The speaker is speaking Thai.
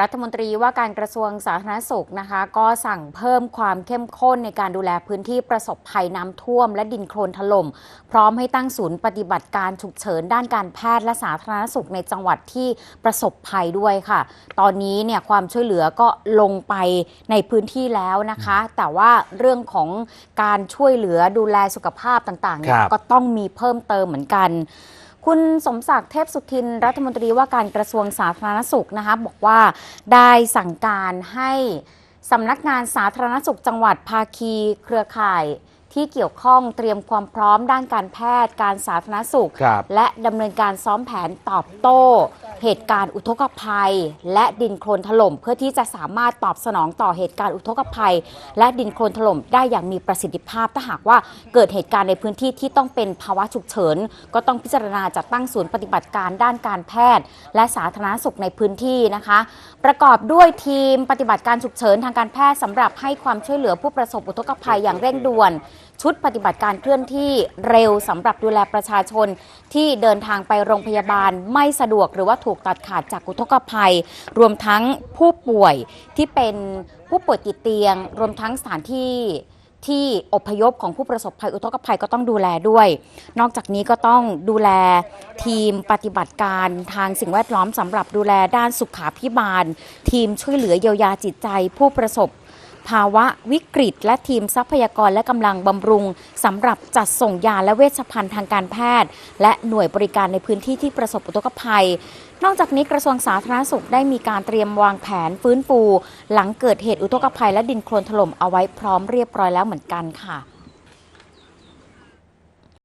รัฐมนตรีว่าการกระทรวงสาธารณสุขนะคะ ก็สั่งเพิ่มความเข้มข้นในการดูแลพื้นที่ประสบภัยน้ำท่วม และดินโคลนถล่ม พร้อมให้ตั้งศูนย์ปฏิบัติการฉุกเฉินด้านการแพทย์และสาธารณสุขในจังหวัดที่ประสบภัยด้วยค่ะ ตอนนี้เนี่ยความช่วยเหลือก็ลงไปในพื้นที่แล้วนะคะ แต่ว่าเรื่องของการช่วยเหลือดูแลสุขภาพต่างๆเนี่คยรับก็ต้องมีเพิ่มเติมเหมือนกัน คุณสมศักดิ์เทพสุทิน รัฐมนตรีว่าการกระทรวงสาธารณสุขนะคะบอกว่าได้สั่งการให้สำนักงานสาธารณสุขจังหวัดภาคีเครือข่ายที่เกี่ยวข้องเตรียมความพร้อมด้านการแพทย์ การสาธารณสุขครับและดำเนินการซ้อมแผนตอบโต้ เหตุการณ์อุทกภัย และดินโคลนถล่ม เพื่อที่จะสามารถตอบสนองต่อเหตุการณ์อุทกภัย และดินโคลนถล่มได้อย่างมีประสิทธิภาพถ้าหากว่าเกิดเหตุการณ์ในพื้นที่ที่ต้องเป็นภาวะฉุกเฉิน ก็ต้องพิจารณาจัดตั้งศูนย์ปฏิบัติการด้านการแพทย์ และสาธารณสุขในพื้นที่นะคะ ประกอบด้วยทีมปฏิบัติการฉุกเฉินทางการแพทย์สำหรับให้ความช่วยเหลือผู้ประสบอุทกภัยอย่างเร่งด่วน ชุดปฏิบัติการเคลื่อนที่เร็วสำหรับดูแลประชาชน ที่เดินทางไปโรงพยาบาลไม่สะดวกหรือว่าถูกตัดขาดจากอุทกภัย รวมทั้งผู้ป่วยที่เป็นผู้ป่วยติดเตียง รวมทั้งสถานที่ที่อพยพของผู้ประสบภัยอุทกภัยก็ต้องดูแลด้วย นอกจากนี้ก็ต้องดูแลทีมปฏิบัติการทางสิ่งแวดล้อมสำหรับดูแลด้านสุขาพิบาล ทีมช่วยเหลือเยียวยาจิตใจผู้ประสบ ภาวะวิกฤต และทีมทรัพยากรและกำลังบำรุงสำหรับจัดส่งยาและเวชภัณฑ์ทางการแพทย์ และหน่วยบริการในพื้นที่ที่ประสบอุทกภัย นอกจากนี้กระทรวงสาธารณสุขได้มีการเตรียมวางแผนฟื้นฟู หลังเกิดเหตุอุทกภัยและดินโคลนถล่มเอาไว้พร้อมเรียบร้อยแล้วเหมือนกันค่ะ